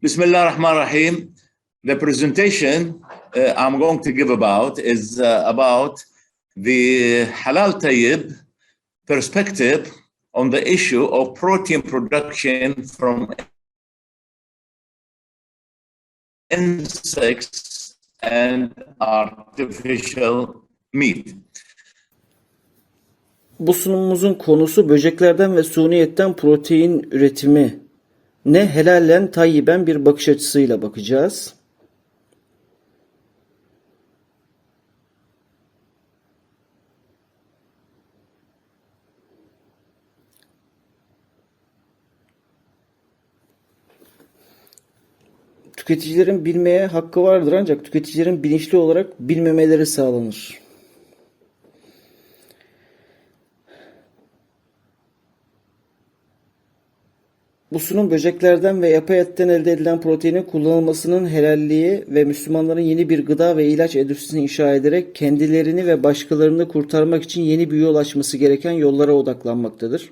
Bismillah ar-Rahman rahim The presentation uh, I'm going to give about is uh, about the halal tayyib perspective on the issue of protein production from insects and artificial meat. Bu sunumumuzun konusu böceklerden ve suniyetten protein üretimi ne helallen tayyiben bir bakış açısıyla bakacağız. Tüketicilerin bilmeye hakkı vardır ancak tüketicilerin bilinçli olarak bilmemeleri sağlanır. Bu sunum böceklerden ve yapay etten elde edilen proteinin kullanılmasının helalliği ve Müslümanların yeni bir gıda ve ilaç endüstrisini inşa ederek kendilerini ve başkalarını kurtarmak için yeni bir yol açması gereken yollara odaklanmaktadır.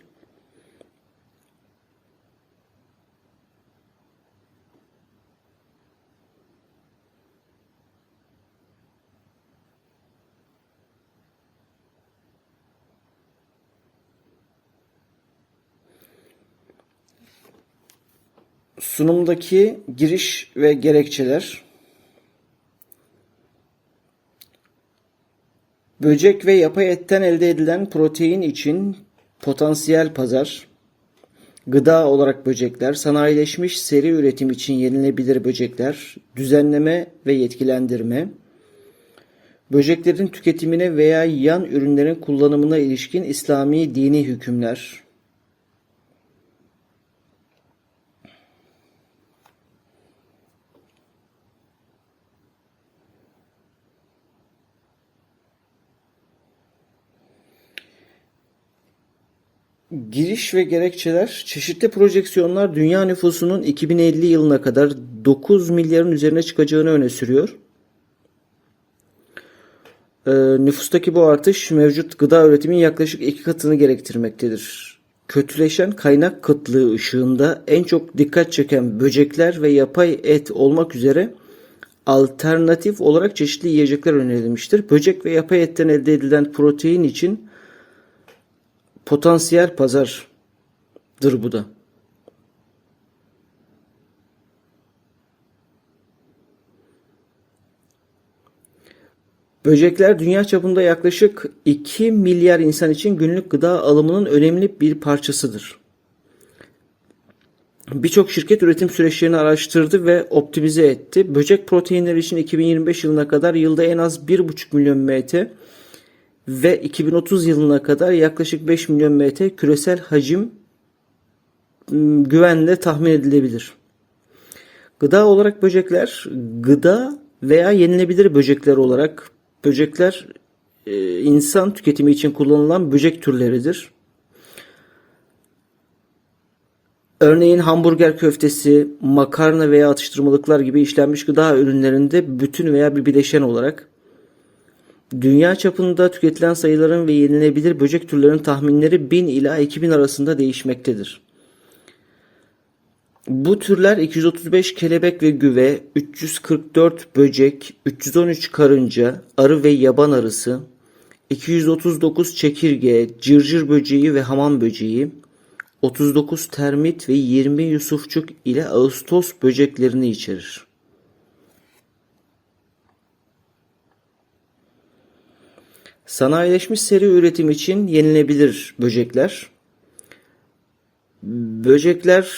Sunumdaki giriş ve gerekçeler. Böcek ve yapay etten elde edilen protein için potansiyel pazar, gıda olarak böcekler, sanayileşmiş seri üretim için yenilebilir böcekler, düzenleme ve yetkilendirme, böceklerin tüketimine veya yan ürünlerin kullanımına ilişkin İslami dini hükümler, Giriş ve gerekçeler çeşitli projeksiyonlar dünya nüfusunun 2050 yılına kadar 9 milyarın üzerine çıkacağını öne sürüyor. Ee, nüfustaki bu artış mevcut gıda üretimin yaklaşık iki katını gerektirmektedir. Kötüleşen kaynak kıtlığı ışığında en çok dikkat çeken böcekler ve yapay et olmak üzere alternatif olarak çeşitli yiyecekler önerilmiştir. Böcek ve yapay etten elde edilen protein için potansiyel pazardır bu da. Böcekler dünya çapında yaklaşık 2 milyar insan için günlük gıda alımının önemli bir parçasıdır. Birçok şirket üretim süreçlerini araştırdı ve optimize etti. Böcek proteinleri için 2025 yılına kadar yılda en az 1,5 milyon MT ve 2030 yılına kadar yaklaşık 5 milyon MT küresel hacim güvenle tahmin edilebilir. Gıda olarak böcekler, gıda veya yenilebilir böcekler olarak böcekler e, insan tüketimi için kullanılan böcek türleridir. Örneğin hamburger köftesi, makarna veya atıştırmalıklar gibi işlenmiş gıda ürünlerinde bütün veya bir bileşen olarak Dünya çapında tüketilen sayıların ve yenilebilir böcek türlerinin tahminleri 1000 ila 2000 arasında değişmektedir. Bu türler 235 kelebek ve güve, 344 böcek, 313 karınca, arı ve yaban arısı, 239 çekirge, cırcır böceği ve hamam böceği, 39 termit ve 20 yusufçuk ile ağustos böceklerini içerir. Sanayileşmiş seri üretim için yenilebilir böcekler. Böcekler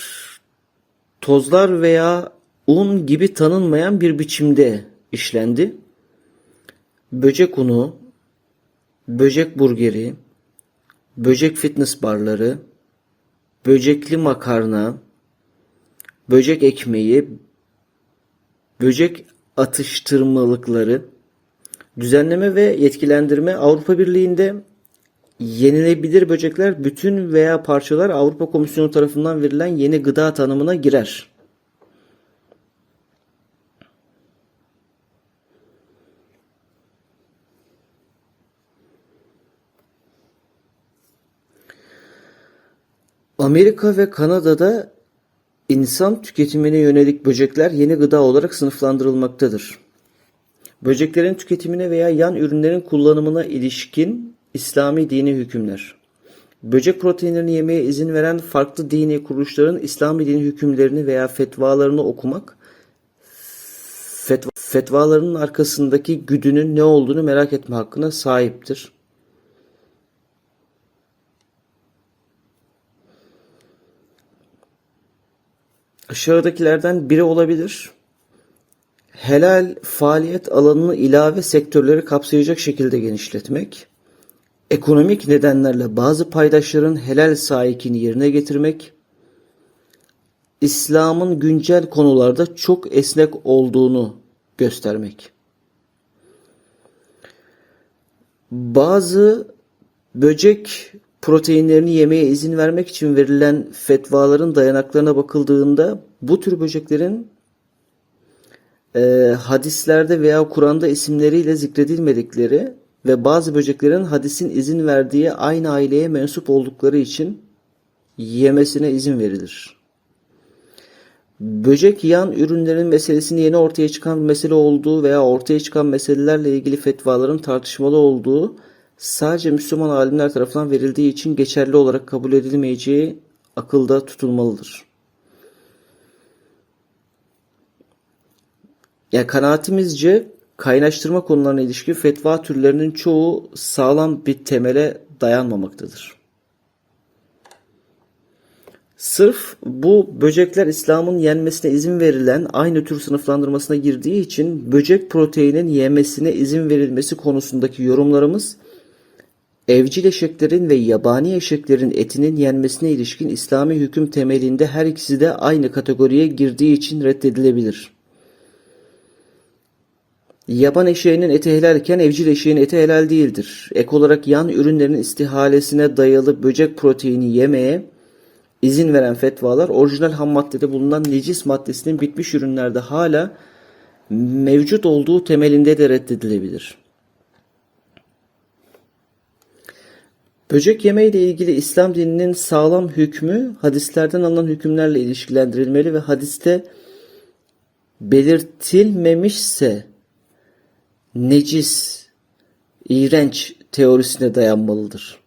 tozlar veya un gibi tanınmayan bir biçimde işlendi. Böcek unu, böcek burgeri, böcek fitness barları, böcekli makarna, böcek ekmeği, böcek atıştırmalıkları, Düzenleme ve yetkilendirme Avrupa Birliği'nde yenilebilir böcekler bütün veya parçalar Avrupa Komisyonu tarafından verilen yeni gıda tanımına girer. Amerika ve Kanada'da İnsan tüketimine yönelik böcekler yeni gıda olarak sınıflandırılmaktadır. Böceklerin tüketimine veya yan ürünlerin kullanımına ilişkin İslami dini hükümler. Böcek proteinlerini yemeye izin veren farklı dini kuruluşların İslami dini hükümlerini veya fetvalarını okumak, fetva, fetvalarının arkasındaki güdünün ne olduğunu merak etme hakkına sahiptir. Aşağıdakilerden biri olabilir. Helal faaliyet alanını ilave sektörleri kapsayacak şekilde genişletmek. Ekonomik nedenlerle bazı paydaşların helal sahikini yerine getirmek. İslam'ın güncel konularda çok esnek olduğunu göstermek. Bazı böcek proteinlerini yemeye izin vermek için verilen fetvaların dayanaklarına bakıldığında bu tür böceklerin e, hadislerde veya Kur'an'da isimleriyle zikredilmedikleri ve bazı böceklerin hadisin izin verdiği aynı aileye mensup oldukları için yemesine izin verilir. Böcek yan ürünlerin meselesinin yeni ortaya çıkan bir mesele olduğu veya ortaya çıkan meselelerle ilgili fetvaların tartışmalı olduğu sadece Müslüman alimler tarafından verildiği için geçerli olarak kabul edilmeyeceği akılda tutulmalıdır. Yani kanaatimizce kaynaştırma konularına ilişkin fetva türlerinin çoğu sağlam bir temele dayanmamaktadır. Sırf bu böcekler İslam'ın yenmesine izin verilen aynı tür sınıflandırmasına girdiği için böcek proteinin yemesine izin verilmesi konusundaki yorumlarımız evcil eşeklerin ve yabani eşeklerin etinin yenmesine ilişkin İslami hüküm temelinde her ikisi de aynı kategoriye girdiği için reddedilebilir. Yaban eşeğinin eti helalken evcil eşeğin eti helal değildir. Ek olarak yan ürünlerin istihalesine dayalı böcek proteini yemeye izin veren fetvalar orijinal ham maddede bulunan necis maddesinin bitmiş ürünlerde hala mevcut olduğu temelinde de reddedilebilir. Böcek yemeği ile ilgili İslam dininin sağlam hükmü hadislerden alınan hükümlerle ilişkilendirilmeli ve hadiste belirtilmemişse necis, iğrenç teorisine dayanmalıdır.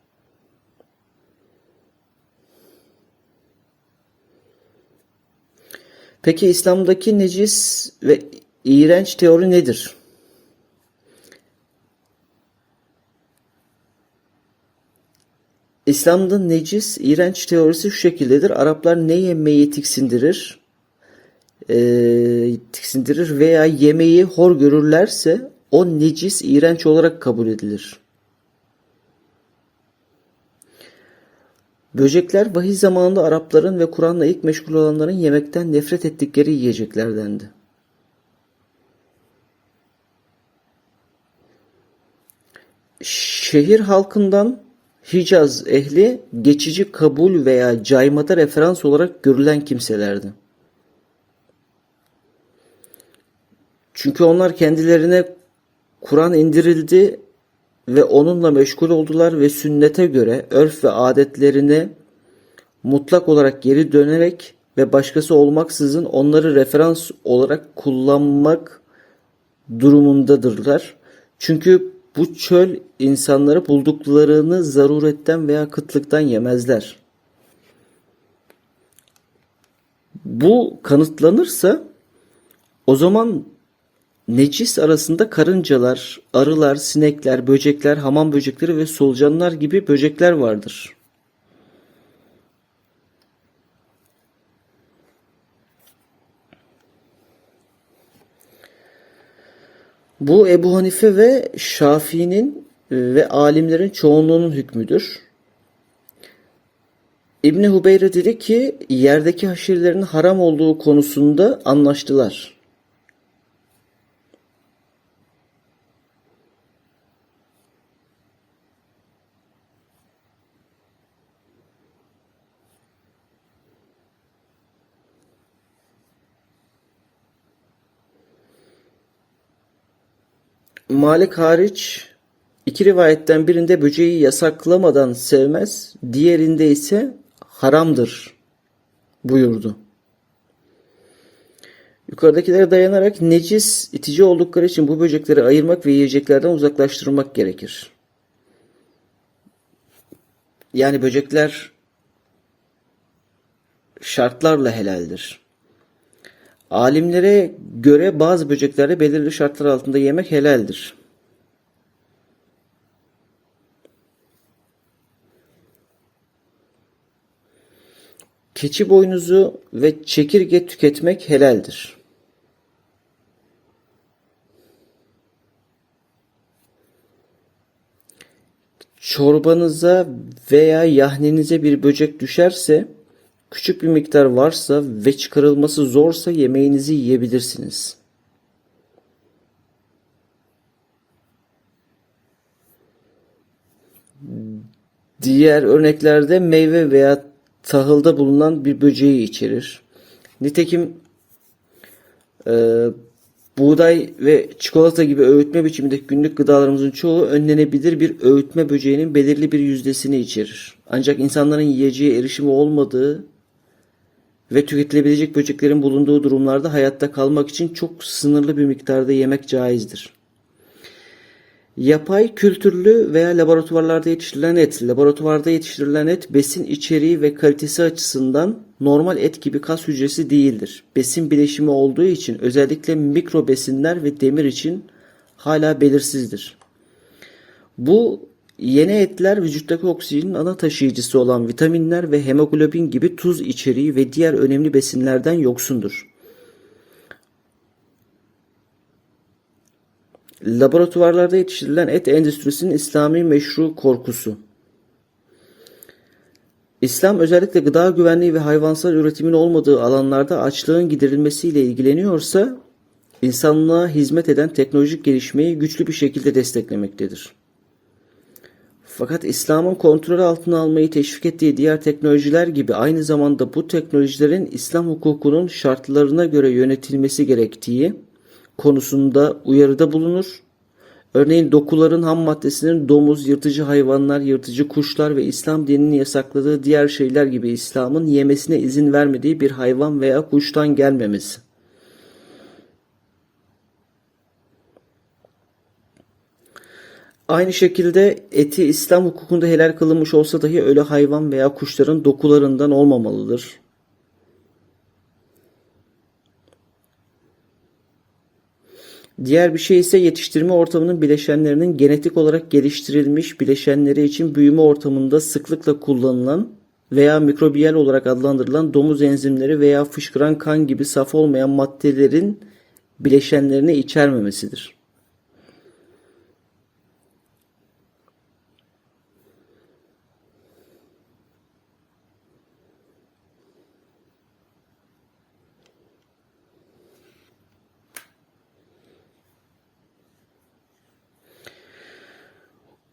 Peki İslam'daki necis ve iğrenç teori nedir? İslam'da necis, iğrenç teorisi şu şekildedir. Araplar ne yemeği tiksindirir, e, tiksindirir veya yemeği hor görürlerse o necis, iğrenç olarak kabul edilir. Böcekler vahiy zamanında Arapların ve Kur'an'la ilk meşgul olanların yemekten nefret ettikleri yiyeceklerdendi. Şehir halkından Hicaz ehli geçici kabul veya caymada referans olarak görülen kimselerdi. Çünkü onlar kendilerine Kur'an indirildi ve onunla meşgul oldular ve sünnete göre örf ve adetlerine mutlak olarak geri dönerek ve başkası olmaksızın onları referans olarak kullanmak durumundadırlar. Çünkü bu çöl insanları bulduklarını zaruretten veya kıtlıktan yemezler. Bu kanıtlanırsa o zaman necis arasında karıncalar, arılar, sinekler, böcekler, hamam böcekleri ve solucanlar gibi böcekler vardır. Bu Ebu Hanife ve Şafii'nin ve alimlerin çoğunluğunun hükmüdür. İbni Hubeyre dedi ki yerdeki haşirlerin haram olduğu konusunda anlaştılar. Malik hariç iki rivayetten birinde böceği yasaklamadan sevmez, diğerinde ise haramdır buyurdu. Yukarıdakilere dayanarak necis, itici oldukları için bu böcekleri ayırmak ve yiyeceklerden uzaklaştırmak gerekir. Yani böcekler şartlarla helaldir. Alimlere göre bazı böcekleri belirli şartlar altında yemek helaldir. Keçi boynuzu ve çekirge tüketmek helaldir. Çorbanıza veya yahninize bir böcek düşerse, küçük bir miktar varsa ve çıkarılması zorsa yemeğinizi yiyebilirsiniz. Diğer örneklerde meyve veya tahılda bulunan bir böceği içerir. Nitekim e, buğday ve çikolata gibi öğütme biçimindeki günlük gıdalarımızın çoğu önlenebilir bir öğütme böceğinin belirli bir yüzdesini içerir. Ancak insanların yiyeceğe erişimi olmadığı ve tüketilebilecek böceklerin bulunduğu durumlarda hayatta kalmak için çok sınırlı bir miktarda yemek caizdir. Yapay, kültürlü veya laboratuvarlarda yetiştirilen et. Laboratuvarda yetiştirilen et besin içeriği ve kalitesi açısından normal et gibi kas hücresi değildir. Besin bileşimi olduğu için özellikle mikro besinler ve demir için hala belirsizdir. Bu yeni etler vücuttaki oksijenin ana taşıyıcısı olan vitaminler ve hemoglobin gibi tuz içeriği ve diğer önemli besinlerden yoksundur. Laboratuvarlarda yetiştirilen et endüstrisinin İslami meşru korkusu. İslam özellikle gıda güvenliği ve hayvansal üretimin olmadığı alanlarda açlığın giderilmesiyle ilgileniyorsa, insanlığa hizmet eden teknolojik gelişmeyi güçlü bir şekilde desteklemektedir. Fakat İslam'ın kontrol altına almayı teşvik ettiği diğer teknolojiler gibi aynı zamanda bu teknolojilerin İslam hukukunun şartlarına göre yönetilmesi gerektiği, konusunda uyarıda bulunur. Örneğin dokuların ham maddesinin domuz, yırtıcı hayvanlar, yırtıcı kuşlar ve İslam dininin yasakladığı diğer şeyler gibi İslam'ın yemesine izin vermediği bir hayvan veya kuştan gelmemesi. Aynı şekilde eti İslam hukukunda helal kılınmış olsa dahi öyle hayvan veya kuşların dokularından olmamalıdır. Diğer bir şey ise yetiştirme ortamının bileşenlerinin genetik olarak geliştirilmiş bileşenleri için büyüme ortamında sıklıkla kullanılan veya mikrobiyal olarak adlandırılan domuz enzimleri veya fışkıran kan gibi saf olmayan maddelerin bileşenlerini içermemesidir.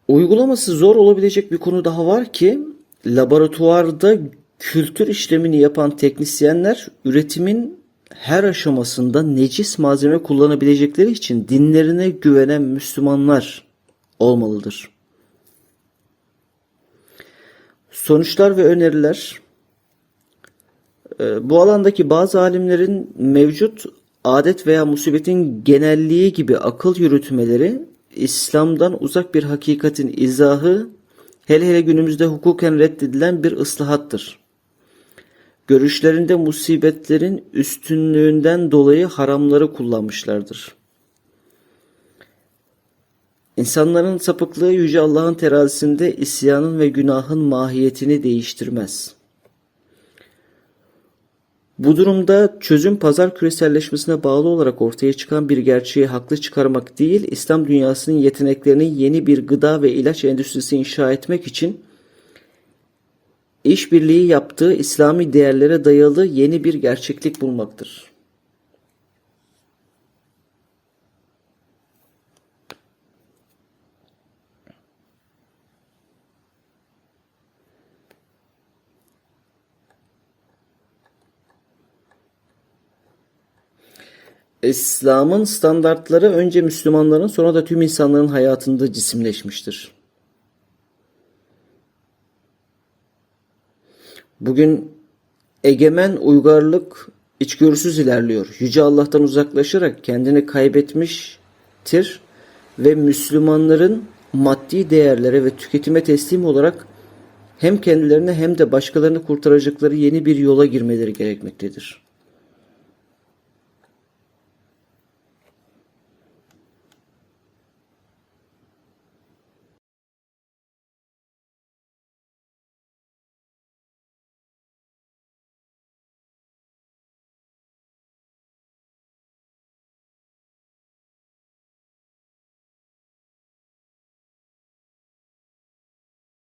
Uygulaması zor olabilecek bir konu daha var ki laboratuvarda kültür işlemini yapan teknisyenler üretimin her aşamasında necis malzeme kullanabilecekleri için dinlerine güvenen Müslümanlar olmalıdır. Sonuçlar ve öneriler e, bu alandaki bazı alimlerin mevcut adet veya musibetin genelliği gibi akıl yürütmeleri İslam'dan uzak bir hakikatin izahı hele hele günümüzde hukuken reddedilen bir ıslahattır. Görüşlerinde musibetlerin üstünlüğünden dolayı haramları kullanmışlardır. İnsanların sapıklığı Yüce Allah'ın terazisinde isyanın ve günahın mahiyetini değiştirmez.'' Bu durumda çözüm pazar küreselleşmesine bağlı olarak ortaya çıkan bir gerçeği haklı çıkarmak değil, İslam dünyasının yeteneklerini yeni bir gıda ve ilaç endüstrisi inşa etmek için işbirliği yaptığı İslami değerlere dayalı yeni bir gerçeklik bulmaktır. İslam'ın standartları önce Müslümanların sonra da tüm insanların hayatında cisimleşmiştir. Bugün egemen uygarlık içgörüsüz ilerliyor. Yüce Allah'tan uzaklaşarak kendini kaybetmiştir ve Müslümanların maddi değerlere ve tüketime teslim olarak hem kendilerini hem de başkalarını kurtaracakları yeni bir yola girmeleri gerekmektedir.